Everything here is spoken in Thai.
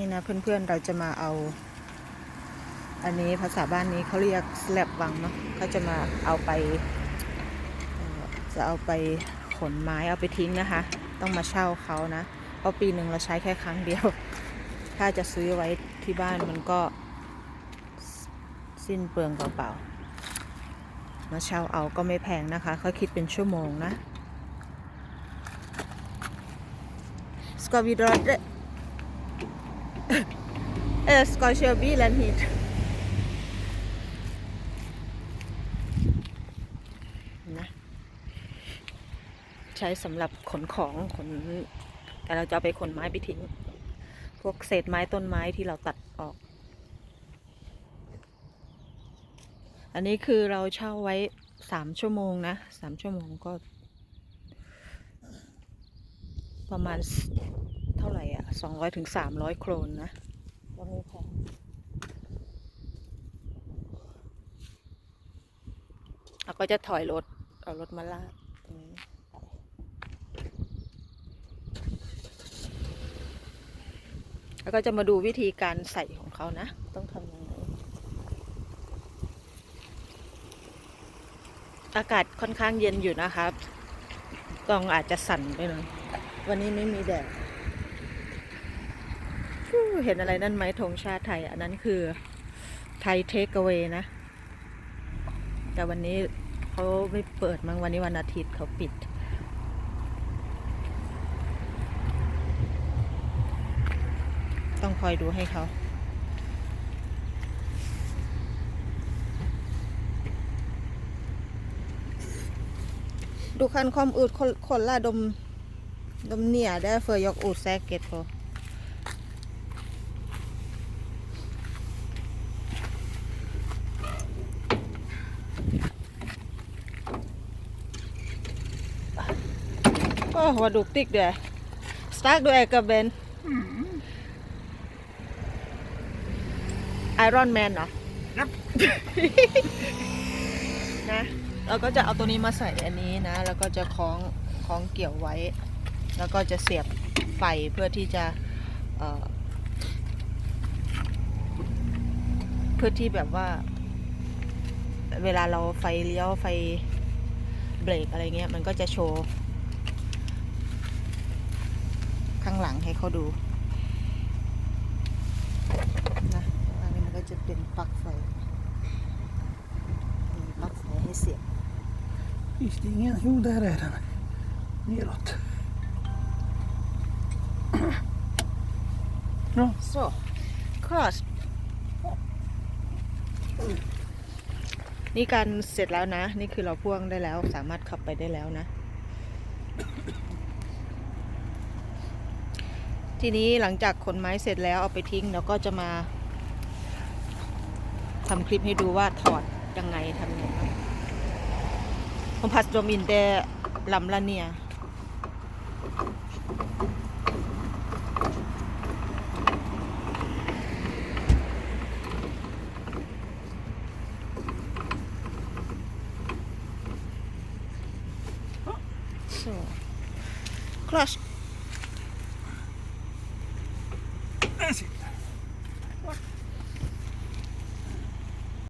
นี่นะเพื่อนๆเราจะมาเอา อันนี้ภาษาบ้านนี้เขาเรียกสลบวังเนาะเขาจะมาเอาไปจะเอาไปขนไม้เอาไปทิ้งนะคะ ต้องมาเช่าเขานะเพราะปีหนึ่งเราใช้แค่ครั้งเดียว ถ้าจะซื้อไว้ที่บ้านมันก็สิ้นเปลืองเปล่าๆมาเช่าเอาก็ไม่แพงนะคะเขาคิดเป็นชั่วโมงนะ Ska vi dra det? Eller ska jag köra bilen hit? นะใช้สำหรับขนของขนแต่เราจะาไปขนไม้ไปทิ้ง พวกเศษไม้ต้นไม้ที่เราตัดออก อันนี้คือเราเช่าไว้สามชั่วโมงนะสามชั่วโมงก็ ประมาณ เท่าไหร่อะสองร้อยถึงสามร้อยโครนนะว่าไม่แพงเราก็จะถอยรถ เอารถมาลากตรงนี้ไปแล้วก็จะมาดูวิธีการใส่ของเขานะ ต้องทำยังไง อากาศค่อนข้างเย็นอยู่นะครับกล้องอาจจะสั่นไปหน่อยวันนี้ไม่มีแดดฟู้ เห็นอะไรนั่นไหมธงชาติไทย อันนั้นคือไทยเทคเ a y นะ แต่วันนี้เขาไม่เปิดมั้งวันนี้วันอาทิตย์เขาปิด ต้องคอยดูให้เขา Du kan komma ut koll- kolla de, de nere för jag är osäker på. Åh, vad duktig du är. Stark du är, gubben. Iron Man เหรอ นะ เราก็จะเอาตัวนี้มาใส่อันนี้นะ แล้วก็จะคล้องคล้องเกี่ยวไว้ แล้วก็จะเสียบไฟเพื่อที่จะเอ่อเพื่อที่แบบว่า เวลาเราไฟเลี้ยวไฟเบรกอะไรเงี้ย มันก็จะโชว์ ข้างหลังให้เขาดูนะอันนี้มันก็จะเป็นปลั๊กไฟมีปลั๊กไฟให้เสียบ Finns det ingen? Jo, där är den. Neråt. Ja, så cross นี่การเสร็จแล้วนะ นี่คือเราพ่วงได้แล้ว สามารถขับไปได้แล้วนะ ทีนี้หลังจากขนไม้เสร็จแล้วเอาไปทิ้งเราก็จะมาทำคลิปให้ดูว่าถอดยังไงทำยังไงบ้ผมพัสโดมินเดลำละเนี่ย Så. Klass Gracias.